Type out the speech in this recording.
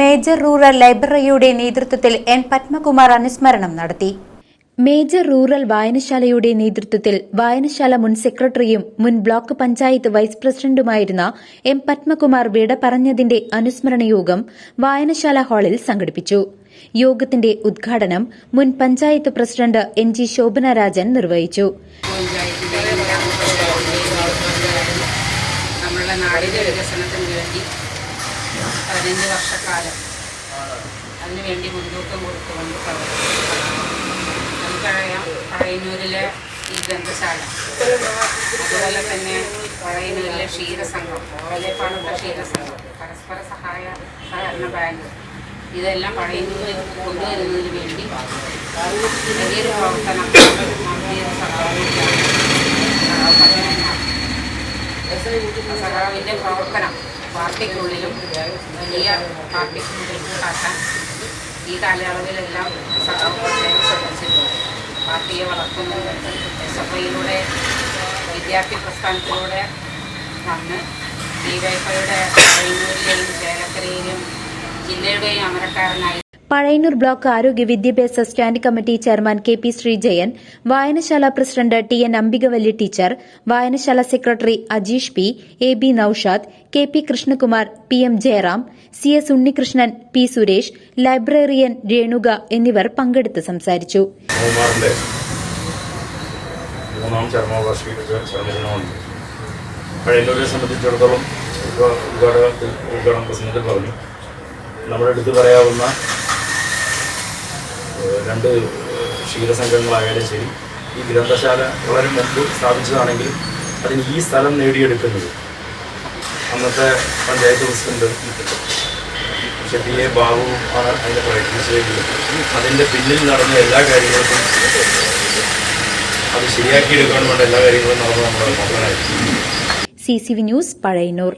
Major rural ലൈബ്രറിയുടെ നേതൃത്വത്തിൽ N Padmakumar അനുസ്മരണം നടത്തി. മേജർ റൂറൽ വായനശാലയുടെ നേതൃത്വത്തിൽ വായനശാല മുൻ സെക്രട്ടറിയും മുൻ ബ്ലോക്ക് പഞ്ചായത്ത് വൈസ് പ്രസിഡന്റുമായിരുന്ന എം പത്മകുമാർ വിട പറഞ്ഞതിന്റെ അനുസ്മരണ യോഗം വായനശാല ഹാളിൽ സംഘടിപ്പിച്ചു. യോഗത്തിന്റെ ഉദ്ഘാടനം മുൻ panchayat president N G Shobhanarajan നിർവഹിച്ചു. നമ്മുടെ നാടിന്റെ വികസനത്തിന് വേണ്ടി പതിനഞ്ച് വർഷക്കാലം. അതിനുവേണ്ടി മുൻതൂക്കം കൊടുത്തുകൊണ്ട് പ്രവർത്തിച്ചു നമുക്കറിയാം പഴയന്നൂരിലെ ഈ ഗ്രന്ഥശാല. അതുപോലെ തന്നെ പഴയന്നൂരിലെ ക്ഷീരസംഘം ഓലപ്പാണത്തെ ക്ഷീരസംഘം പരസ്പര സഹായ സഹകരണ ബാങ്ക്. ഇതെല്ലാം പഴയന്നൂരിൽ കൊണ്ടുവരുന്നതിന് വേണ്ടി വലിയൊരു പ്രവർത്തനം നടത്തിയ പത്മനാഭൻ. സഖാവിന്റെ പ്രവർത്തനം പാർട്ടിക്കുള്ളിലും വലിയ പാർട്ടിക്കുള്ളിൽ കൂട്ടാക്കാൻ ഈ കാലയളവിലെല്ലാം സഖാവ് പ്രത്യേകം ശ്രദ്ധിച്ചിട്ടുണ്ട് പാർട്ടിയെ വളർത്തുന്നുണ്ട് എസ് എഫ് ഐയിലൂടെ വിദ്യാർത്ഥി പ്രസ്ഥാനത്തിലൂടെ വന്ന് ഡിവൈഫൈയുടെ കൈനൂരിലെയും ചേലക്കരയിലും ജില്ലയുടെയും അമരക്കാരനായി പഴയന്നൂർ ബ്ലോക്ക് ആരോഗ്യ വിദ്യാഭ്യാസ stand committee chairman K P Sreejayan വായനശാല president T N Ambikavalli teacher വായനശാല secretary Ajeesh P A B Noushad K P Krishnakumar P M Jayaram C S Unnikrishnan P Suresh librarian Renuka എന്നിവർ പങ്കെടുത്ത് സംസാരിച്ചു. നമ്മുടെ അടുത്ത് പറയാവുന്ന രണ്ട് ക്ഷീരസംഘങ്ങളായാലും ശരി ഈ ഗ്രന്ഥശാല വളരെ മുമ്പ് സ്ഥാപിച്ചതാണെങ്കിൽ അതിന് ഈ സ്ഥലം നേടിയെടുക്കുന്നത് അന്നത്തെ പഞ്ചായത്ത് പ്രസിഡന്റ് പക്ഷെ പി എ ബാബു ആണ് അതിന്റെ പ്രയത്നിച്ചതെങ്കിലും അതിന്റെ പിന്നിൽ നടന്ന എല്ലാ കാര്യങ്ങൾക്കും അത് ശരിയാക്കിയെടുക്കാൻ വേണ്ട എല്ലാ കാര്യങ്ങളും നടന്നു നമ്മുടെ നോക്കാനായിരിക്കും C C V news Pazhayannur.